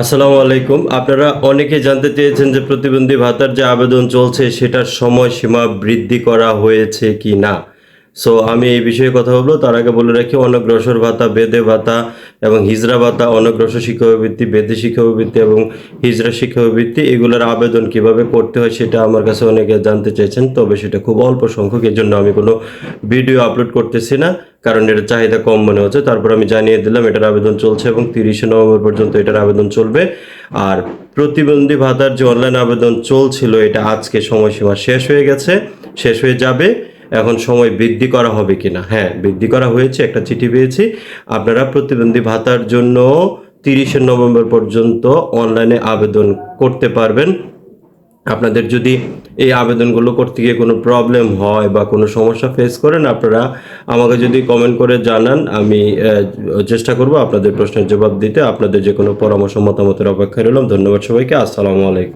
আসসালামু আলাইকুম। আপনারা অনেকে জানতে চেয়েছেন যে প্রতিবন্ধী ভাতার যে আবেদন চলছে, সেটার সময়সীমা বৃদ্ধি করা হয়েছে কি না সো আমি এই বিষয়ে কথা বলব। তার আগে বলে রাখি, অনগ্রসর ভাতা, বেদে ভাতা এবং হিজরা ভাতা, অনগ্রসর শিক্ষাবৃত্তি বেদে শিক্ষাবৃত্তি এবং হিজরা শিক্ষাবৃত্তি এগুলোর আবেদন কীভাবে করতে হয় সেটা আমার কাছে অনেকে জানতে চাইছেন তবে সেটা খুব অল্প সংখ্যক এর জন্য আমি কোনো ভিডিও আপলোড করতেছি না, কারণ এটার চাহিদা কম মনে হচ্ছে। তারপর আমি জানিয়ে দিলাম, এটার আবেদন চলছে এবং তিরিশে নভেম্বর পর্যন্ত এটার আবেদন চলবে। আর প্রতিবন্ধী ভাতার যে অনলাইন আবেদন চলছিল, এটা আজকে সময়সীমা শেষ হয়ে গেছে, শেষ হয়ে যাবে। এখন সময় বৃদ্ধি করা হবে কি না হ্যাঁ বৃদ্ধি করা হয়েছে, একটা চিঠি পেয়েছি। আপনারা প্রতিবন্ধী ভাতার জন্য তিরিশে নভেম্বর পর্যন্ত অনলাইনে আবেদন করতে পারবেন। আপনাদের যদি এই আবেদনগুলো করতে গিয়ে কোনো প্রবলেম হয় বা কোনো সমস্যা ফেস করেন, আপনারা আমাকে যদি কমেন্ট করে জানান, আমি চেষ্টা করব আপনাদের প্রশ্নের জবাব দিতে। আপনাদের যে কোনো পরামর্শ, মতামতের অপেক্ষায় রইলাম। ধন্যবাদ সবাইকে। আসসালামু আলাইকুম।